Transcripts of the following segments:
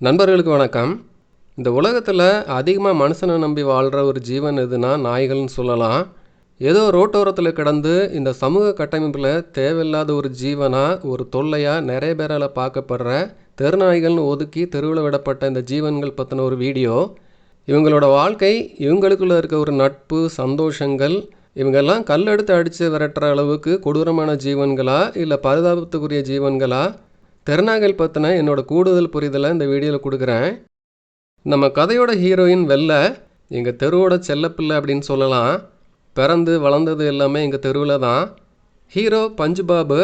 நண்பர்களுக்கு வணக்கம். இந்த உலகத்தில் அதிகமாக மனுஷனை நம்பி வாழ்கிற ஒரு ஜீவன் எதுனா நாய்கள்னு சொல்லலாம். ஏதோ ரோட்டோரத்தில் கிடந்து இந்த சமூக கட்டமைப்பில் தேவையில்லாத ஒரு ஜீவனாக ஒரு தொல்லையாக நிறைய பேரால் பார்க்கப்படுற தெருநாய்கள்னு ஒதுக்கி தெருவில் விடப்பட்ட இந்த ஜீவன்கள் பற்றின ஒரு வீடியோ. இவங்களோட வாழ்க்கை இவங்களுக்குள்ள இருக்க ஒரு நட்பு சந்தோஷங்கள் இவங்கெல்லாம் கல்லெடுத்து அடித்து விரட்டுற அளவுக்கு கொடூரமான ஜீவன்களா இல்லை பரிதாபத்துக்குரிய ஜீவன்களா தெருநாய்கள் பற்றின என்னோட கூடுதல் புரிதலை இந்த வீடியோவில் கொடுக்குறேன். நம்ம கதையோட ஹீரோயின் வெள்ளை எங்கள் தெருவோட செல்லப்பிள்ளை அப்படின்னு சொல்லலாம். பிறந்து வளர்ந்தது எல்லாமே எங்கள் தெருவில் தான். ஹீரோ பஞ்சு பாபு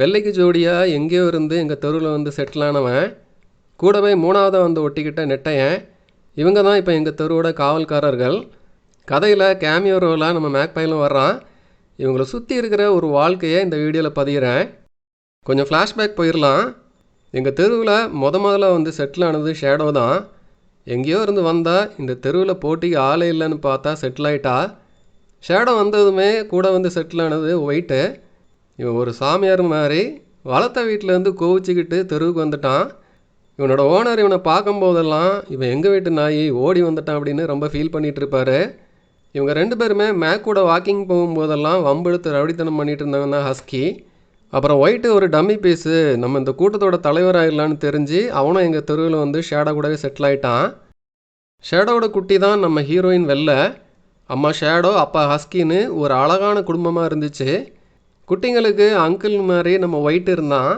வெள்ளைக்கு ஜோடியாக எங்கேயோ இருந்து எங்கள் தெருவில் வந்து செட்டில் ஆனவன். கூடவே மூணாவதாக வந்து ஒட்டிக்கிட்ட நெட்டையன். இவங்க தான் இப்போ எங்கள் தெருவோட காவல்காரர்கள். கதையில் கேமியோ ரோலாக நம்ம மேக்பைலும் வர்றான். இவங்களை சுற்றி இருக்கிற ஒரு வாழ்க்கையை இந்த வீடியோவில் பதிகிறேன். கொஞ்சம் ஃப்ளாஷ்பேக் போயிடலாம் எங்கள் தெருவில் முத முதல்ல வந்து செட்டில் ஆனது ஷேடோ தான். எங்கேயோ இருந்து வந்தால் இந்த தெருவில் போட்டிக்கு ஆளே இல்லைன்னு பார்த்தா செட்டில் ஆகிட்டா ஷேடோ வந்ததுமே கூட வந்து செட்டில் ஆனது ஒயிட்டு இவன் ஒரு சாமியார் மாதிரி வளர்த்த வீட்டிலேருந்து கோவிச்சிக்கிட்டு தெருவுக்கு வந்துட்டான். இவனோட ஓனர் இவனை பார்க்கும்போதெல்லாம் இவன் எங்கள் வீட்டு நாய் ஓடி வந்துட்டான் அப்படின்னு ரொம்ப ஃபீல் பண்ணிகிட்டு இருப்பாரு. இவங்க ரெண்டு பேருமே மேக் கூட வாக்கிங் போகும்போதெல்லாம் வம்பெடுத்து ரவுடித்தனம் பண்ணிகிட்டு இருந்தாங்கன்னா ஹஸ்கி அப்புறம் ஒயிட்டு ஒரு டம்மி பீஸு நம்ம இந்த கூட்டத்தோட தலைவர் தலைவராகிடலான்னு தெரிஞ்சு அவனும் எங்கள் தெருவில் வந்து ஷேடோ கூடவே செட்டில் ஆகிட்டான் ஷேடோவோட குட்டி தான் நம்ம ஹீரோயின் வெள்ளை அம்மா ஷேடோ அப்பா ஹஸ்கின்னு ஒரு அழகான குடும்பமாக இருந்துச்சு. குட்டிங்களுக்கு அங்கிள் மாதிரி நம்ம ஒயிட் இருந்தான்.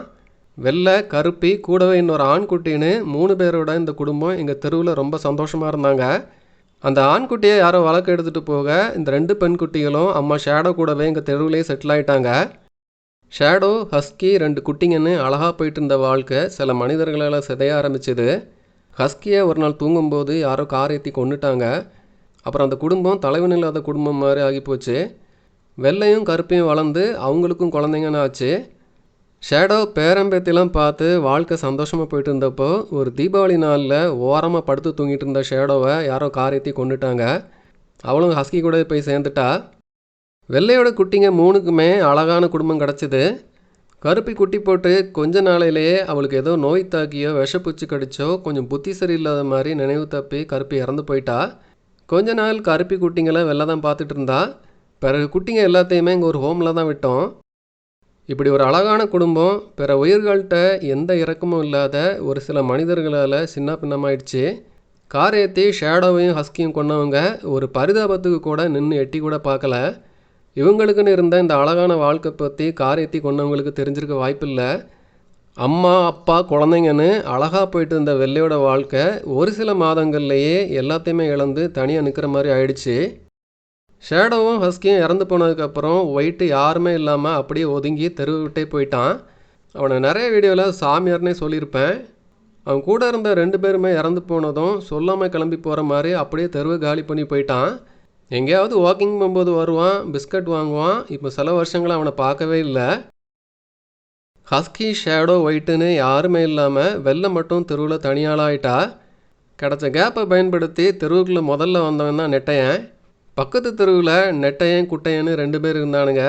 வெள்ளை கருப்பி கூடவே இன்னொரு ஆண் குட்டின்னு மூணு பேரோட இந்த குடும்பம் எங்கள் தெருவில் ரொம்ப சந்தோஷமாக இருந்தாங்க. அந்த ஆண்குட்டியை யாரோ வழக்கு எடுத்துகிட்டு போக இந்த ரெண்டு பெண் குட்டிகளும் அம்மா ஷேடோ கூடவே எங்கள் தெருவிலே செட்டில் ஆயிட்டாங்க. ஷேடோ ஹஸ்கி ரெண்டு குட்டிங்கன்னு அழகாக போயிட்டு இருந்த வாழ்க்கை சில மனிதர்களால் சிதைய ஆரம்பிச்சது. ஹஸ்கியை ஒரு நாள் தூங்கும்போது யாரோ கார் ஏற்றி கொண்டுட்டாங்க அப்புறம் அந்த குடும்பம் தலைவன் இல்லாத குடும்பம் மாதிரி ஆகிப்போச்சு. வெள்ளையும் கருப்பையும் வளர்ந்து அவங்களுக்கும் குழந்தைங்கன்னு ஆச்சு. ஷேடோ பேரம்பேத்திலாம் பார்த்து வாழ்க்கை சந்தோஷமாக போயிட்டு இருந்தப்போ ஒரு தீபாவளி நாளில் ஓரமாக படுத்து தூங்கிட்டு இருந்த ஷேடோவை யாரோ கார் ஏற்றி கொண்டுட்டாங்க அவளும் ஹஸ்கி கூட போய் சேர்ந்துட்டா. வெள்ளையோட குட்டிங்க மூணுக்குமே அழகான குடும்பம் கிடச்சிது. கருப்பி குட்டி போட்டு கொஞ்ச நாளையிலேயே அவளுக்கு ஏதோ நோய் தாக்கியோ விஷப்பூச்சி கடிச்சோ கொஞ்சம் புத்தி சரியில்லாத மாதிரி நினைவு தப்பி கருப்பி இறந்து போயிட்டா. கொஞ்ச நாள் கருப்பி குட்டிங்களை வெளில தான் பார்த்துட்டு இருந்தா. பிறகு குட்டிங்க எல்லாத்தையுமே இங்கே ஒரு ஹோமில் தான் விட்டோம். இப்படி ஒரு அழகான குடும்பம் பிற உயிர்கள்ட்ட எந்த இறக்கமும் இல்லாத ஒரு சில மனிதர்களால் சின்ன பின்னமாயிடுச்சு. கார் ஏற்றி ஷேடோவையும் ஹஸ்கியும் கொண்டவங்க ஒரு பரிதாபத்துக்கு கூட நின்று எட்டி கூட பார்க்கல. இவங்களுக்குன்னு இருந்த இந்த அழகான வாழ்க்கை பற்றி காரியத்தி கொண்டவங்களுக்கு தெரிஞ்சிருக்க வாய்ப்பில்லை. அம்மா அப்பா குழந்தைங்கன்னு அழகாக போயிட்டு இருந்த வெள்ளையோட வாழ்க்கை ஒரு சில மாதங்கள்லேயே எல்லாத்தையுமே இழந்து தனியாக நிற்கிற மாதிரி ஆயிடுச்சு. ஷேடோவும் ஹஸ்கியும் இறந்து போனதுக்கப்புறம் ஒயிட்டு யாருமே இல்லாமல் அப்படியே ஒதுங்கி தெரு விட்டே போயிட்டான். அவனை நிறைய வீடியோவில் சாமியார்னே சொல்லியிருப்பேன். அவன் கூட இருந்த ரெண்டு பேருமே இறந்து போனதும் சொல்லாமல் கிளம்பி போகிற மாதிரி அப்படியே தெருவை காலி பண்ணி போயிட்டான். எங்கேயாவது வாக்கிங் போகும்போது வருவான் பிஸ்கட் வாங்குவான். இப்போ சில வருஷங்களை அவனை பார்க்கவே இல்லை. ஹஸ்கி ஷேடோ ஒயிட்டுன்னு யாருமே இல்லாமல் வெள்ளை மட்டும் தெருவில் தனியாளாயிட்டா. கிடச்ச கேப்பை பயன்படுத்தி தெருவுக்குள்ளே முதல்ல வந்தவன் தான் நெட்டையன். பக்கத்து தெருவில் நெட்டையன் குட்டையன்னு ரெண்டு பேர் இருந்தானுங்க.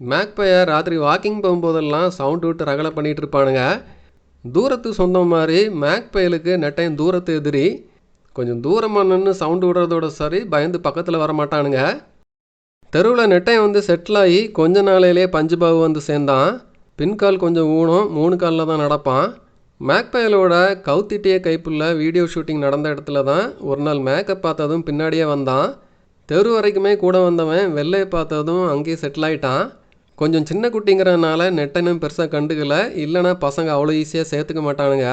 மேக்பையை ராத்திரி வாக்கிங் போகும்போதெல்லாம் சவுண்ட் விட்டு ரகலை பண்ணிகிட்டு இருப்பானுங்க. தூரத்து சொந்தம் மாதிரி மேக்பயலுக்கு நெட்டையன் தூரத்து எதிரி. கொஞ்சம் தூரமாக நின்று சவுண்டு விடுறதோட சரி பயந்து பக்கத்தில் வர மாட்டானுங்க. தெருவில் நெட்டையன் வந்து செட்டில் ஆகி கொஞ்ச நாளையிலே பஞ்சுபாபு வந்து சேர்ந்தான். பின்கால் கொஞ்சம் ஊனம் மூணு காலில் தான் நடப்பான். மேக்பயலோட கவுத்திட்டிய கைப்புள்ள வீடியோ ஷூட்டிங் நடந்த இடத்துல தான் ஒரு நாள் மேக்கப் பார்த்ததும் பின்னாடியே வந்தான். தெரு வரைக்குமே கூட வந்தவன் வெள்ளையை பார்த்ததும் அங்கேயே செட்டில் ஆயிட்டான் கொஞ்சம் சின்ன குட்டிங்கிறதுனால நெட்டனும் பெருசாக கண்டுக்கல இல்லைனா பசங்க அவ்வளோ ஈஸியாக சேர்த்துக்க மாட்டானுங்க.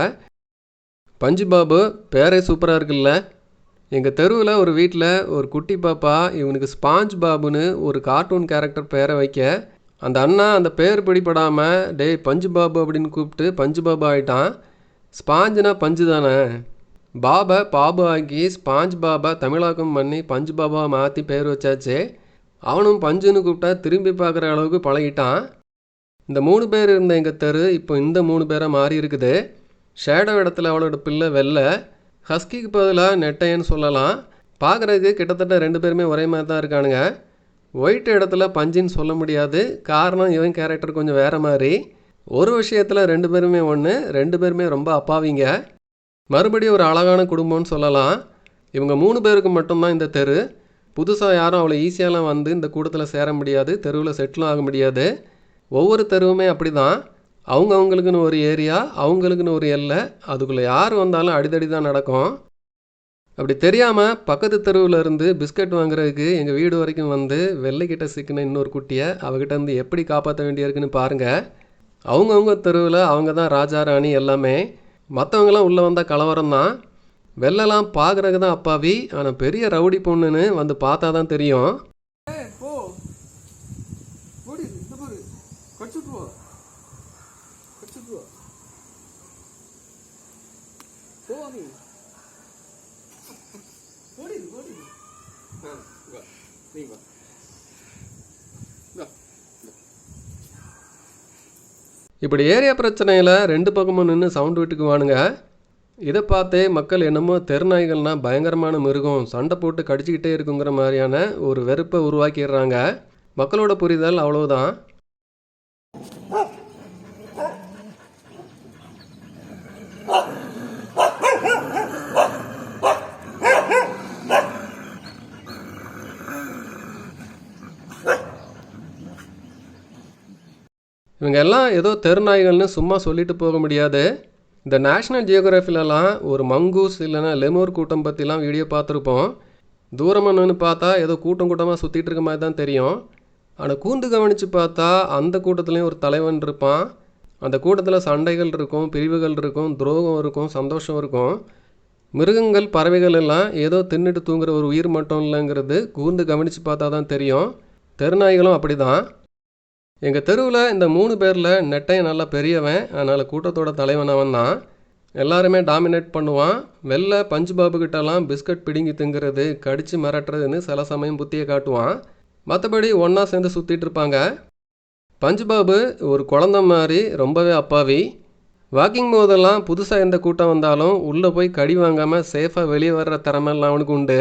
பஞ்சு பாபு பேரே சூப்பராக இருக்குல்ல. எங்கள் தெருவில் ஒரு வீட்டில் ஒரு குட்டி பாப்பா இவனுக்கு ஸ்பாஞ்ச் பாபுன்னு ஒரு கார்ட்டூன் கேரக்டர் பேரை வைக்க. அந்த அண்ணா அந்த பேர் பிடிப்படாமல் டேய் பஞ்சு பாபு அப்படின்னு கூப்பிட்டு பஞ்சு பாபு ஆகிட்டான் ஸ்பாஞ்சுனா பஞ்சு தானே. பாபை பாபு ஆக்கி ஸ்பாஞ்ச் பாபா தமிழாக்கம் பண்ணி பஞ்சு பாபா மாற்றி பேர் வச்சாச்சு. அவனும் பஞ்சுன்னு கூப்பிட்டா திரும்பி பார்க்குற அளவுக்கு பழகிட்டான். இந்த மூணு பேர் இருந்த எங்கள் தெரு இப்போ இந்த மூணு பேராக மாறி இருக்குது. ஷேடோ இடத்துல அவளோட பிள்ளை வெள்ளை ஹஸ்கிக்கு பதிலாக நெட்டையன்னு சொல்லலாம். பார்க்குறதுக்கு கிட்டத்தட்ட ரெண்டு பேருமே ஒரே மாதிரி தான் இருக்கானுங்க. ஒயிட் இடத்துல பஞ்சுன்னு சொல்ல முடியாது. காரணம் இவன் கேரக்டர் கொஞ்சம் வேறு மாதிரி. ஒரு விஷயத்தில் ரெண்டு பேருமே ஒன்று ரெண்டு பேருமே ரொம்ப அப்பாவிங்க. மறுபடியும் ஒரு அழகான குடும்பம்னு சொல்லலாம். இவங்க மூணு பேருக்கு மட்டும்தான் இந்த தெரு. புதுசாக யாரும் அவ்வளோ ஈஸியாலாம் வந்து இந்த கூட்டத்தில் சேர முடியாது. தெருவில் செட்டிலும் ஆக முடியாது. ஒவ்வொரு தெருவுமே அப்படி தான் அவங்க அவங்களுக்குன்னு ஒரு ஏரியா அவங்களுக்குன்னு ஒரு எல்லை. அதுக்குள்ளே யார் வந்தாலும் அடிதடி தான் நடக்கும். அப்படி தெரியாமல் பக்கத்து தெருவில் இருந்து பிஸ்கட் வாங்குறதுக்கு எங்கள் வீடு வரைக்கும் வந்து வெள்ளைக்கிட்ட சிக்கின இன்னொரு குட்டியை அவகிட்ட இருந்து எப்படி காப்பாற்ற வேண்டியிருக்குன்னு பாருங்கள் அவங்கவுங்க தெருவில் அவங்க தான் ராஜா ராணி எல்லாமே. மற்றவங்களாம் உள்ளே வந்தால் கலவரம் தான். வெள்ளெல்லாம் பார்க்குறதுக்கு தான் அப்பாவி. ஆனால் பெரிய ரவுடி பொண்ணுன்னு வந்து பார்த்தா தான் தெரியும். இப்படி ஏரியா பிரச்சனையில் ரெண்டு பக்கமும் நின்று சவுண்டு விட்டுக்குவானுங்க இதை பார்த்தே மக்கள் என்னமோ தெருநாய்கள்னால் பயங்கரமான மிருகம் சண்டை போட்டு கடிச்சிக்கிட்டே இருக்குங்கிற மாதிரியான ஒரு வெறுப்பை உருவாக்கிடுறாங்க. மக்களோட புரிதல் அவ்வளோதான் இவங்க எல்லாம் ஏதோ தெருநாய்கள்னு சும்மா சொல்லிட்டு போக முடியாது. இந்த நேஷ்னல் ஜியோகிராஃபிலலாம் ஒரு மங்கூஸ் இல்லைன்னா லெமூர் கூட்டம் பற்றிலாம் வீடியோ பார்த்துருப்போம். தூரமாக நின்று பார்த்தா ஏதோ கூட்டம் கூட்டமாக சுற்றிட்டு இருக்க மாதிரி தான் தெரியும். ஆனால் கூந்து கவனித்து பார்த்தா அந்த கூட்டத்துலேயும் ஒரு தலைவன் இருப்பான். அந்த கூட்டத்தில் சண்டைகள் இருக்கும் பிரிவுகள் இருக்கும் துரோகம் இருக்கும் சந்தோஷம் இருக்கும். மிருகங்கள் பறவைகள் எல்லாம் ஏதோ தின்னுட்டு தூங்குற ஒரு உயிர் மட்டும் இல்லைங்கிறது கூர்ந்து கவனித்து பார்த்தா தான் தெரியும். தெருநாய்களும் அப்படி தான் எங்கள் தெருவில் இந்த மூணு பேரில் நெட்டையன் நல்லா பெரியவன் அதனால் கூட்டத்தோட தலைவன் அவன் தான். எல்லாருமே டாமினேட் பண்ணுவான். வெளில பஞ்சு பாபு கிட்டலாம் பிஸ்கட் பிடுங்கி திங்கிறது கடித்து மிரட்டுறதுன்னு சில சமயம் புத்தியை காட்டுவான். மற்றபடி ஒன்றா சேர்ந்து சுற்றிட்டு இருப்பாங்க. பஞ்சு பாபு ஒரு குழந்த மாதிரி ரொம்பவே அப்பாவி. வாக்கிங் போதெல்லாம் புதுசாக எந்த கூட்டம் வந்தாலும் உள்ளே போய் கடி வாங்காமல் சேஃபாக வெளியே வர்ற திறமெல்லாம் அவனுக்கு உண்டு.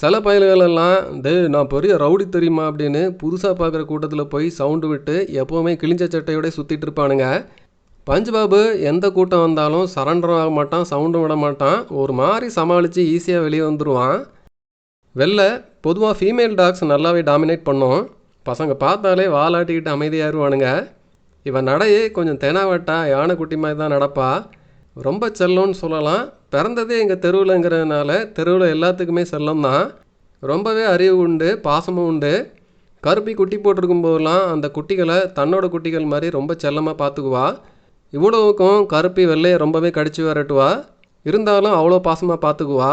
சில பயல்களெல்லாம் டே நான் பெரிய ரவுடி தெரியுமா? அப்படின்னு புதுசாக பார்க்குற கூட்டத்தில் போய் சவுண்டு விட்டு எப்போவுமே கிழிஞ்ச சட்டையோடய சுற்றிட்டு இருப்பானுங்க. பஞ்சுபாபு எந்த கூட்டம் வந்தாலும் சரண்டரும் ஆக மாட்டான் சவுண்டும் விட மாட்டான். ஒரு மாதிரி சமாளித்து ஈஸியாக வெளியே வந்துடுவான் வெளில பொதுவாக ஃபீமேல் டாக்ஸ் நல்லாவே டாமினேட் பண்ணும். பசங்க பார்த்தாலே வாலாட்டிக்கிட்டு அமைதியாயிருவானுங்க இவன் நடையே கொஞ்சம் தெனாவட்டா யானைக்குட்டி மாதிரி தான் நடப்பா. ரொம்ப செல்லோன்னு சொல்லலாம். பிறந்ததே எங்கள் தெருவில்ங்கிறதுனால தெருவில் எல்லாத்துக்குமே செல்லம் தான். ரொம்பவே அறிவு உண்டு பாசமும் உண்டு. கருப்பி குட்டி போட்டிருக்கும் போதெல்லாம் அந்த குட்டிகளை தன்னோட குட்டிகள் மாதிரி ரொம்ப செல்லமாக பார்த்துக்குவா இவ்வளவுக்கும் கருப்பி வெள்ளையை ரொம்பவே கடிச்சு விரட்டுவா. இருந்தாலும் அவ்வளோ பாசமாக பார்த்துக்குவா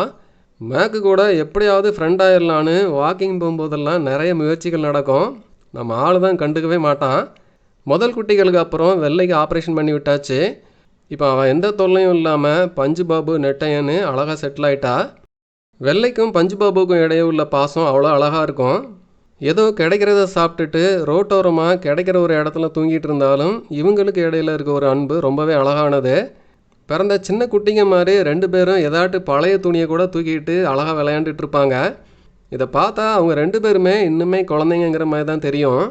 மேக்கு கூட எப்படியாவது ஃப்ரெண்ட் ஆயிடலான்னு வாக்கிங் போகும்போதெல்லாம் நிறைய முயற்சிகள் நடக்கும். நம்ம ஆள் தான் கண்டுக்கவே மாட்டான். முதல் குட்டிகளுக்கு அப்புறம் வெள்ளைக்கு ஆப்ரேஷன் பண்ணி விட்டாச்சு. இப்போ அவன் எந்த தொல்லையும் இல்லாமல் பஞ்சு பாபு நெட்டையன்னு அழகாக செட்டில் ஆயிட்டா? வெள்ளைக்கும் பஞ்சு பாபுக்கும் இடையே உள்ள பாசம் அவ்வளோ அழகாக இருக்கும். ஏதோ கிடைக்கிறத சாப்பிட்டுட்டு ரோட்டோரமாக கிடைக்கிற ஒரு இடத்துல தூங்கிட்டு இருந்தாலும் இவங்களுக்கு இடையில இருக்க ஒரு அன்பு ரொம்பவே அழகானது. பிறந்த சின்ன குட்டிங்க மாதிரி ரெண்டு பேரும் ஏதாட்டு பழைய துணியை கூட தூக்கிட்டு அழகாக விளையாண்டுட்டு இருப்பாங்க. இதை பார்த்தா அவங்க ரெண்டு பேருமே இன்னுமே குழந்தைங்கிற மாதிரி தான் தெரியும்.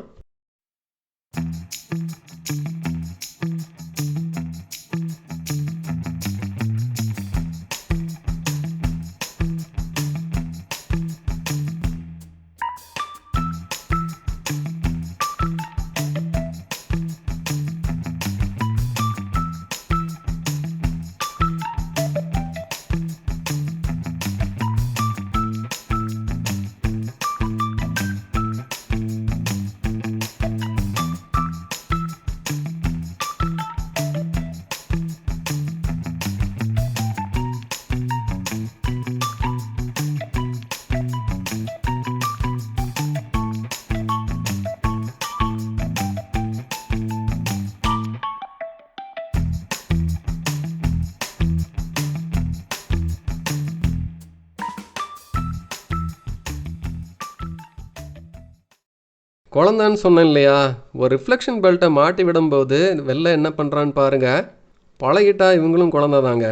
குழந்தைன்னு சொன்னேன் இல்லையா? ஒரு ரிஃப்ளெக்ஷன் பெல்ட்டை மாட்டி விடும்போது வெளில என்ன பண்ணுறான்னு பாருங்க. பழகிட்டா இவங்களும் குழந்தை தாங்க.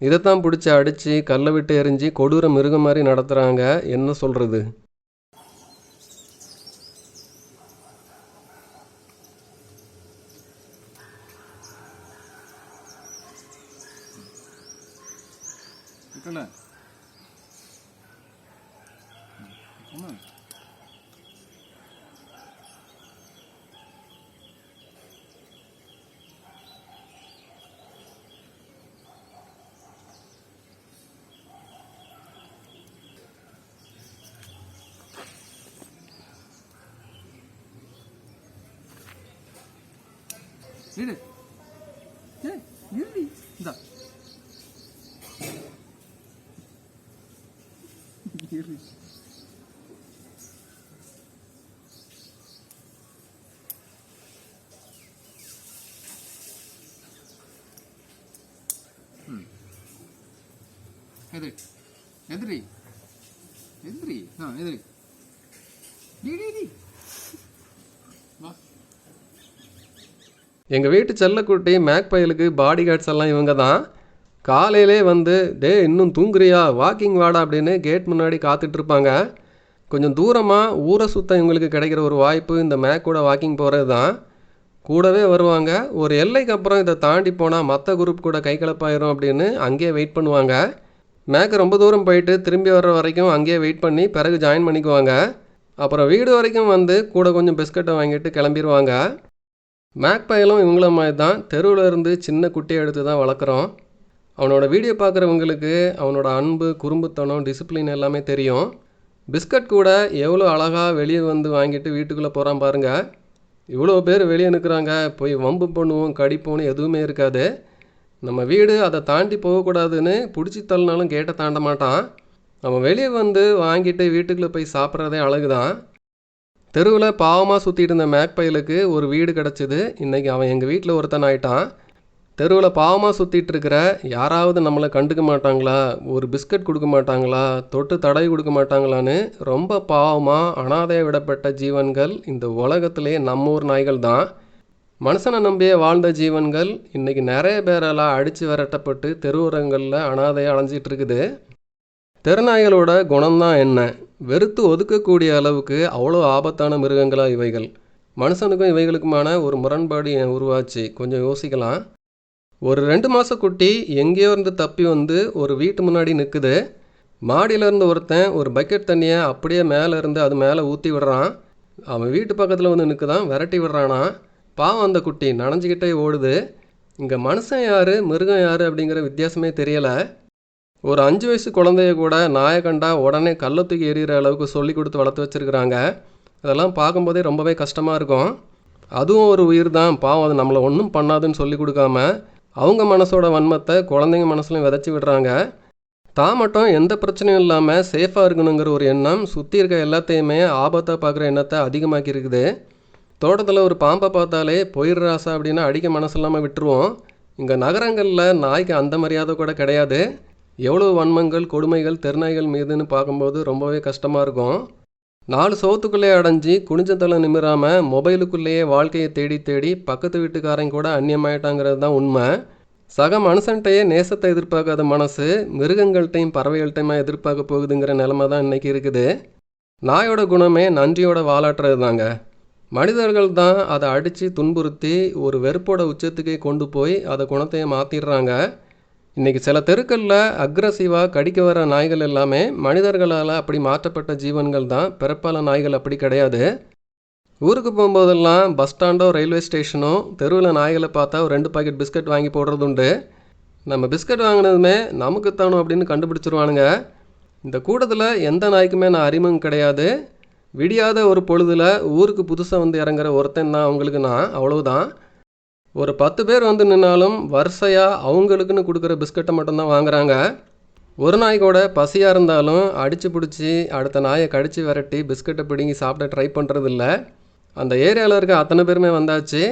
இதைத்தான் பிடிச்சி அடித்து கல்லை விட்டு எரிஞ்சு கொடூர மிருகம் மாதிரி நடத்துகிறாங்க என்ன சொல்கிறது இருக்கல என்ன இரு ஏய் இரு இந்தா. இரு எதிரி. எதிரி. எதிரி. ஆ எதிரி டி டி டி வா எங்கள் வீட்டு செல்லக்குட்டி மேக் பயலுக்கு பாடி கார்ட்ஸ் எல்லாம் இவங்க தான் காலையிலே வந்து டே இன்னும் தூங்குறியா? வாக்கிங் வாடா அப்படின்னு கேட் முன்னாடி காத்துட்டு இருப்பாங்க. கொஞ்சம் தூரமாக ஊரை சுத்தம் இவங்களுக்கு கிடைக்கிற ஒரு வாய்ப்பு இந்த மேக் கூட வாக்கிங் போகிறது தான் கூடவே வருவாங்க. ஒரு எல்லைக்கு அப்புறம் இதை தாண்டி போனால் மற்ற குரூப் கூட கை கலப்பாயிரும் அப்படின்னு அங்கேயே வெயிட் பண்ணுவாங்க. மேக் ரொம்ப தூரம் போயிட்டு திரும்பி வர்ற வரைக்கும் அங்கேயே வெயிட் பண்ணி பிறகு ஜாயின் பண்ணிக்குவாங்க. அப்புறம் வீடு வரைக்கும் வந்து கூட கொஞ்சம் பிஸ்கட்டை வாங்கிட்டு கிளம்பிடுவாங்க மேக்பயலும் இவங்கள மாதிரி தான் தெருவில் இருந்து சின்ன குட்டியை எடுத்து தான் வளர்க்குறோம். அவனோட வீடியோ பார்க்குறவங்களுக்கு அவனோட அன்பு குறும்புத்தனம் டிசிப்ளின் எல்லாமே தெரியும். பிஸ்கட் கூட எவ்வளோ அழகாக வெளியே வந்து வாங்கிட்டு வீட்டுக்குள்ளே போகிறான் பாருங்க. இவ்வளோ பேர் வெளியே நிற்கிறாங்க போய் வம்பு பண்ணுவோம் கடிப்போம்னு எதுவுமே இருக்காது. நம்ம வீடு அதை தாண்டி போகக்கூடாதுன்னு பிடிச்சி தள்ளினாலும் கேட்டை தாண்ட மாட்டான். நம்ம வெளியே வந்து வாங்கிட்டு வீட்டுக்குள்ளே போய் சாப்பிட்றதே அழகு தான் தெருவில் பாவமாக சுற்றிட்டு இருந்த மேக்பயலுக்கு ஒரு வீடு கிடச்சிது. இன்றைக்கி அவன் எங்கள் வீட்டில் ஒருத்தன் ஆயிட்டான். தெருவில் பாவமாக சுற்றிட்டு இருக்கிற யாராவது நம்மளை கண்டுக்க மாட்டாங்களா? ஒரு பிஸ்கட் கொடுக்க மாட்டாங்களா? தொட்டு தடவி கொடுக்க மாட்டாங்களான்னு ரொம்ப பாவமாக அனாதைய விடப்பட்ட ஜீவன்கள் இந்த உலகத்திலே நம்ம ஊர் நாய்கள் தான். மனுஷனை நம்பியே வாழ்ந்த ஜீவன்கள் இன்றைக்கி நிறைய பேரெல்லாம் அடித்து விரட்டப்பட்டு தெருவுரங்களில் அனாதையாக அலைஞ்சிட்டு இருக்குது. தெருநாய்களோட குணம்தான் என்ன? வெறுத்து ஒதுக்கக்கூடிய அளவுக்கு அவ்வளோ ஆபத்தான மிருகங்களா இவைகள்? மனுஷனுக்கும் இவைகளுக்குமான ஒரு முரண்பாடு உருவாச்சு. கொஞ்சம் யோசிக்கலாம். ஒரு ரெண்டு மாத குட்டி எங்கேயோ இருந்து தப்பி வந்து ஒரு வீட்டு முன்னாடி நிற்குது மாடியிலேருந்து ஒருத்தன் ஒரு பக்கெட் தண்ணியை அப்படியே மேலே இருந்து அது மேலே ஊற்றி விடுறான். அவன் வீட்டு பக்கத்தில் வந்து நிற்குதான் விரட்டி விடுறானா? பாவம் அந்த குட்டி நனைஞ்சிக்கிட்டே ஓடுது. இங்கே மனுஷன் யார் மிருகம் யார் அப்படிங்கிற வித்தியாசமே தெரியலை. ஒரு அஞ்சு வயசு குழந்தைய கூட நாயை கண்டா உடனே கல்லை தூக்கி எறிகிற அளவுக்கு சொல்லி கொடுத்து வளர்த்து வச்சுருக்குறாங்க. அதெல்லாம் பார்க்கும்போதே ரொம்பவே கஷ்டமாக இருக்கும். அதுவும் ஒரு உயிர் தான். பாவம் அது நம்மளை ஒன்றும் பண்ணாதுன்னு சொல்லி கொடுக்காம அவங்க மனசோட வன்மத்தை குழந்தைங்க மனசுலையும் விதைச்சி விடுறாங்க. தான் மட்டும் எந்த பிரச்சனையும் இல்லாமல் சேஃபாக இருக்கணுங்கிற ஒரு எண்ணம் சுற்றி இருக்க எல்லாத்தையுமே ஆபத்தாக பார்க்குற எண்ணத்தை அதிகமாக்கி இருக்குது தோட்டத்தில் ஒரு பாம்பை பார்த்தாலே போயிடுறாசா அப்படின்னு அடிக்க மனசு இல்லாமல் விட்டுருவோம். இங்கே நகரங்களில் நாய்க்கு அந்த மரியாதை கூட கிடையாது. எவ்வளோ வன்மங்கள் கொடுமைகள் தெருநாய்கள் மீதுன்னு பார்க்கும்போது ரொம்பவே கஷ்டமாக இருக்கும். நாலு சோத்துக்குள்ளே அடைஞ்சி குனிஞ்சத்தலை நிமிராமல் மொபைலுக்குள்ளேயே வாழ்க்கையை தேடி தேடி பக்கத்து வீட்டுக்காரங்க கூட அந்நியமாயிட்டாங்கிறது தான் உண்மை. சக மனுஷன்ட்டையே நேசத்தை எதிர்பார்க்காத மனசு மிருகங்கள்கிட்டையும் பறவைகள்கிட்டையுமா எதிர்பார்க்க போகுதுங்கிற நிலமை தான் இன்றைக்கி இருக்குது. நாயோட குணமே நன்றியோட வாலாட்டுறது தாங்க. மனிதர்கள் தான் அதை அடித்து துன்புறுத்தி ஒரு வெறுப்போட உச்சத்துக்கே கொண்டு போய் அதை குணத்தையே மாற்றிடுறாங்க இன்றைக்கி சில தெருக்களில் அக்ரஸிவாக கடிக்க வர நாய்கள் எல்லாமே மனிதர்களால் அப்படி மாற்றப்பட்ட ஜீவன்கள் தான் பிறப்பால நாய்கள் அப்படி கிடையாது. ஊருக்கு போகும்போதெல்லாம் பஸ் ஸ்டாண்டோ ரயில்வே ஸ்டேஷனோ தெருவில் நாய்களை பார்த்தா ஒரு ரெண்டு பாக்கெட் பிஸ்கட் வாங்கி போடுறது உண்டு. நம்ம பிஸ்கட் வாங்கினதுமே நமக்கு தானோ அப்படின்னு கண்டுபிடிச்சிருவானுங்க. இந்த கூட்டத்தில் எந்த நாய்க்குமே நான் அறிமுகம் கிடையாது. விடியாத ஒரு பொழுதில் ஊருக்கு புதுசாக வந்து இறங்குற ஒருத்தன் தான் அவங்களுக்கு நான். அவ்வளவுதான். ஒரு பத்து பேர் வந்து நின்னாலும் வரிசையாக அவங்களுக்குன்னு கொடுக்குற பிஸ்கட்டை மட்டும்தான் வாங்குறாங்க. ஒரு நாய் கூட பசியாக இருந்தாலும் அடித்து பிடிச்சி அடுத்த நாயை கடித்து விரட்டி பிஸ்கட்டை பிடுங்கி சாப்பிட ட்ரை பண்ணுறதில்ல அந்த ஏரியாவில் இருக்க அத்தனை பேருமே வந்தாச்சு.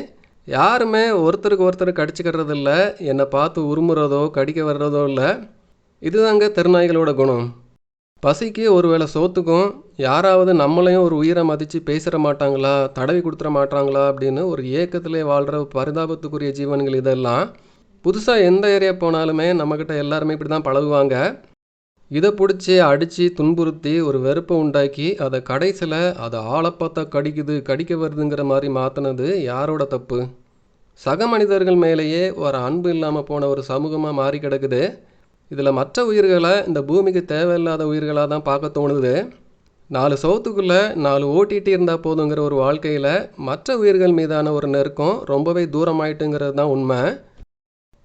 யாருமே ஒருத்தருக்கு ஒருத்தர் கடிச்சிக்கிறதில்ல. என்னை பார்த்து உருமுறதோ கடிக்க வர்றதோ இல்லை. இதுதாங்க தெருநாய்களோட குணம். பசிக்கு ஒருவேளை சோத்துக்கும் யாராவது நம்மளையும் ஒரு உயிரை மதித்து பேசிட மாட்டாங்களா? தடவி கொடுத்துட மாட்டாங்களா? அப்படின்னு ஒரு ஏக்கத்திலே வாழ்கிற பரிதாபத்துக்குரிய ஜீவன்கள் இதெல்லாம். புதுசாக எந்த ஏரியா போனாலுமே நம்மக்கிட்ட எல்லாருமே இப்படி தான் பழகுவாங்க. இதை பிடிச்சி அடித்து துன்புறுத்தி ஒரு வெறுப்பை உண்டாக்கி அதை கடைசியில் அதை ஆளப்பாத்தா கடிக்குது கடிக்க வருதுங்கிற மாதிரி மாற்றினது யாரோட தப்பு? சக மனிதர்கள் மேலேயே ஒரு அன்பு இல்லாமல் போன ஒரு சமூகமாக மாறி கிடக்குது. இதில் மற்ற உயிர்களை இந்த பூமிக்கு தேவையில்லாத உயிர்களாக தான் பார்க்க தோணுது. நாலு சவுத்துக்குள்ளே நாலு ஓட்டிகிட்டு இருந்தால் போதுங்கிற ஒரு வாழ்க்கையில் மற்ற உயிர்கள் மீதான ஒரு நெருக்கம் ரொம்பவே தூரமாயிட்டுங்கிறது தான் உண்மை.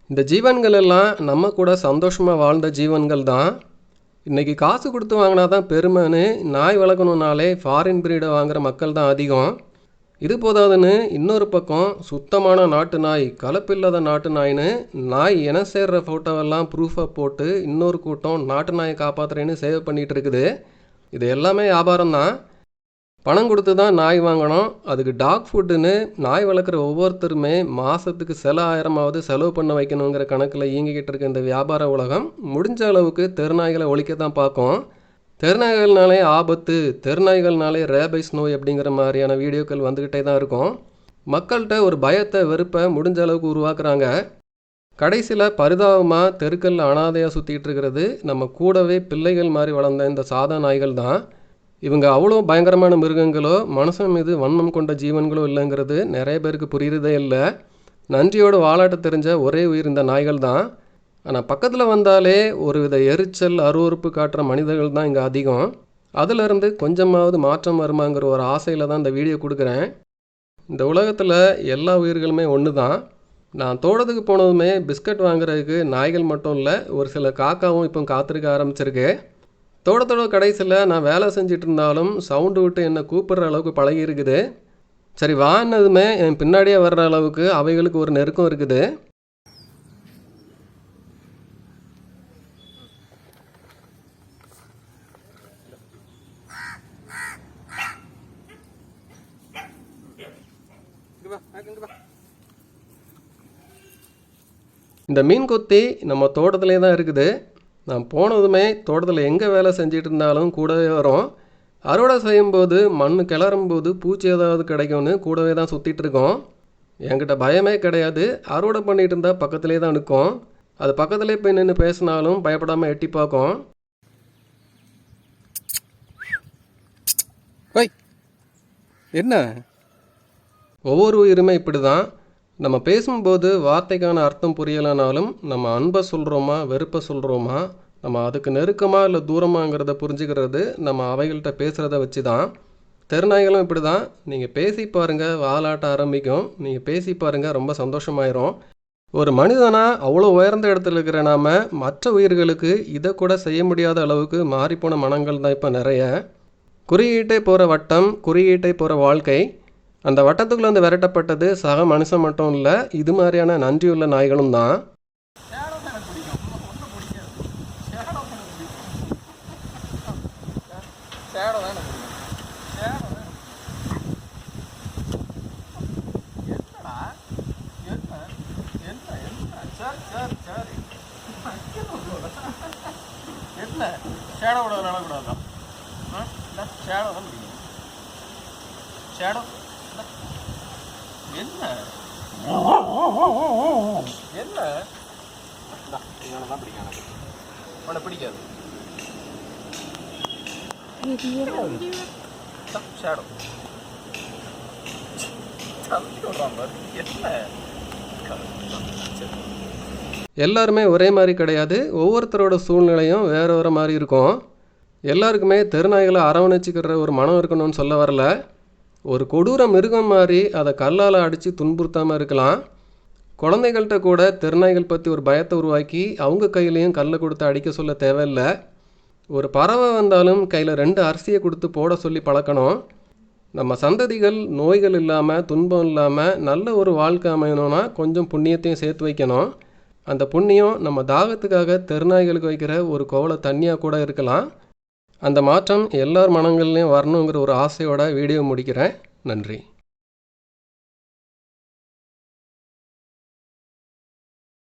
இந்த ஜீவன்கள் எல்லாம் நம்ம கூட சந்தோஷமாக வாழ்ந்த ஜீவன்கள் தான். இன்றைக்கி காசு கொடுத்து வாங்கினா தான் பெருமைன்னு நாய் வளர்க்கணுன்னாலே ஃபாரின் பிரீடை வாங்குகிற மக்கள் தான் அதிகம். இது போதாதுன்னு இன்னொரு பக்கம் சுத்தமான நாட்டு நாய் கலப்பில்லாத நாட்டு நாய்னு நாய் என சேர்ற ஃபோட்டோவெல்லாம் ப்ரூஃபாக போட்டு இன்னொரு கூட்டம் நாட்டு நாயை காப்பாற்றுறேன்னு சேவ் பண்ணிகிட்டு இருக்குது. இது எல்லாமே வியாபாரம் தான். பணம் கொடுத்து தான் நாய் வாங்கணும். அதுக்கு டாக் ஃபுட்டுன்னு நாய் வளர்க்குற ஒவ்வொருத்தருமே மாதத்துக்கு சில ஆயிரமாவது செலவு பண்ண வைக்கணுங்கிற கணக்கில் இயங்கிக்கிட்டு இருக்க இந்த வியாபார உலகம் முடிஞ்ச அளவுக்கு தெருநாய்களை ஒழிக்க தான் பார்க்கும். தெருநாய்கள்னாலே ஆபத்து தெருநாய்கள்னாலே ரேபைஸ் நோய் அப்படிங்கிற மாதிரியான வீடியோக்கள் வந்துக்கிட்டே தான் இருக்கும். மக்கள்கிட்ட ஒரு பயத்தை வெறுப்பை முடிஞ்ச அளவுக்கு உருவாக்குறாங்க. கடைசியில் பரிதாபமாக தெருக்கள் அனாதையாக சுற்றிட்டு இருக்கிறது நம்ம கூடவே பிள்ளைகள் மாதிரி வளர்ந்த இந்த சாதா நாய்கள் தான். இவங்க அவ்வளோ பயங்கரமான மிருகங்களோ மனுஷன் மீது வன்மம் கொண்ட ஜீவன்களோ இல்லைங்கிறது நிறைய பேருக்கு புரியுறதே இல்லை. நன்றியோடு வாலாட்ட தெரிஞ்ச ஒரே உயிர் இந்த நாய்கள் தான். ஆனால் பக்கத்தில் வந்தாலே ஒரு வித எரிச்சல் அருவறுப்பு காட்டுற மனிதர்கள் தான் இங்கே அதிகம். அதிலிருந்து கொஞ்சமாவது மாற்றம் வருமாங்கிற ஒரு ஆசையில் தான் இந்த வீடியோ கொடுக்குறேன். இந்த உலகத்தில் எல்லா உயிர்களுமே ஒன்று தான் நான் தோட்டத்துக்கு போனதுமே பிஸ்கட் வாங்குறதுக்கு நாய்கள் மட்டும் இல்லை ஒரு சில காக்காவும் இப்போ காத்திருக்க ஆரம்பிச்சிருக்கு. தோட்டத்தோட கடைசியில் நான் வேலை செஞ்சுட்டு இருந்தாலும் சவுண்டு விட்டு என்னை கூப்பிடுற அளவுக்கு பழகி இருக்குது. சரி வான்னதுமே என் பின்னாடியே வர்ற அளவுக்கு அவைகளுக்கு ஒரு நெருக்கம் இருக்குது இங்க வா இங்க வா இந்த மீன் கொத்தி நம்ம தோட்டத்திலே தான் இருக்குது. நான் போனதுமே தோட்டத்தில் எங்கே வேலை செஞ்சிட்டு இருந்தாலும் கூடவே வரும். அறுவடை செய்யும்போது மண் கிளறும்போது பூச்சி ஏதாவது கிடைக்கும்னு கூடவே தான் சுற்றிட்டு இருக்கோம். என்கிட்ட பயமே கிடையாது. அறுவடை பண்ணிட்டு இருந்தால் பக்கத்துலேயே தான் நிற்கும். அது பக்கத்துலேயே போய் நின்று பேசினாலும் பயப்படாமல் எட்டி பார்க்கும். என்ன? ஒவ்வொரு உயிருமே இப்படி தான் நம்ம பேசும்போது வார்த்தைக்கான அர்த்தம் புரியலைனாலும் நம்ம அன்பை சொல்கிறோமா வெறுப்பை சொல்கிறோமா நம்ம அதுக்கு நெருக்கமாக இல்லை தூரமாங்கிறத புரிஞ்சுக்கிறது நம்ம அவைகள்கிட்ட பேசுகிறத வச்சு தான் தெருநாய்களும் இப்படி தான் நீங்கள் பேசி பாருங்கள் வாலாட்ட ஆரம்பிக்கும். நீங்கள் பேசி பாருங்கள் ரொம்ப சந்தோஷமாயிரும். ஒரு மனிதனாக அவ்வளோ உயர்ந்த இடத்துல இருக்கிற நாம் மற்ற உயிர்களுக்கு இதை கூட செய்ய முடியாத அளவுக்கு மாறிப்போன மனங்கள் தான் இப்போ நிறைய. குறியீட்டை போகிற வட்டம் குறியீட்டை போகிற வாழ்க்கை அந்த வட்டத்துக்குள்ளேருந்து விரட்டப்பட்டது சக மனுஷன் மட்டும் இல்லை இது மாதிரியான நன்றியுள்ள நாய்களும் தான். ஷேடோ ஷேடோ தான் என்ன தான் பிடிக்கும் ஷேடோ என்ன? என்ன? இவனை தான் பிடிக்கும் எனக்கு உன்னை பிடிக்காது ஷேடோ விடுறான் பாரு. என்ன? எல்லாருமே ஒரே மாதிரி கிடையாது. ஒவ்வொருத்தரோட சூழ்நிலையும் வேறு வேறு மாதிரி இருக்கும். எல்லாருக்குமே தெருநாய்களை அரவணைச்சிக்கிற ஒரு மனம் இருக்கணும்னு சொல்ல வரல. ஒரு கொடூர மிருகம் மாதிரி அதை கல்லால் அடித்து துன்புறுத்தாமல் இருக்கலாம். குழந்தைகள்கிட்ட கூட தெருநாய்கள் பற்றி ஒரு பயத்தை உருவாக்கி அவங்க கையிலையும் கல்லை கொடுத்து அடிக்க சொல்ல தேவையில்லை. ஒரு பறவை வந்தாலும் கையில் ரெண்டு அரிசியை கொடுத்து போட சொல்லி பழக்கணும். நம்ம சந்ததிகள் நோய்கள் இல்லாமல் துன்பம் இல்லாமல் நல்ல ஒரு வாழ்க்கை அமையணும்னா கொஞ்சம் புண்ணியத்தையும் சேர்த்து வைக்கணும். அந்த புண்ணியம் நம்ம தாகத்துக்காக தெருநாய்களுக்கு வைக்கிற ஒரு கோவலை தண்ணியாக கூட இருக்கலாம். அந்த மாற்றம் எல்லார் மனங்கள்லையும் வரணுங்கிற ஒரு ஆசையோட வீடியோ முடிக்கிறேன். நன்றி.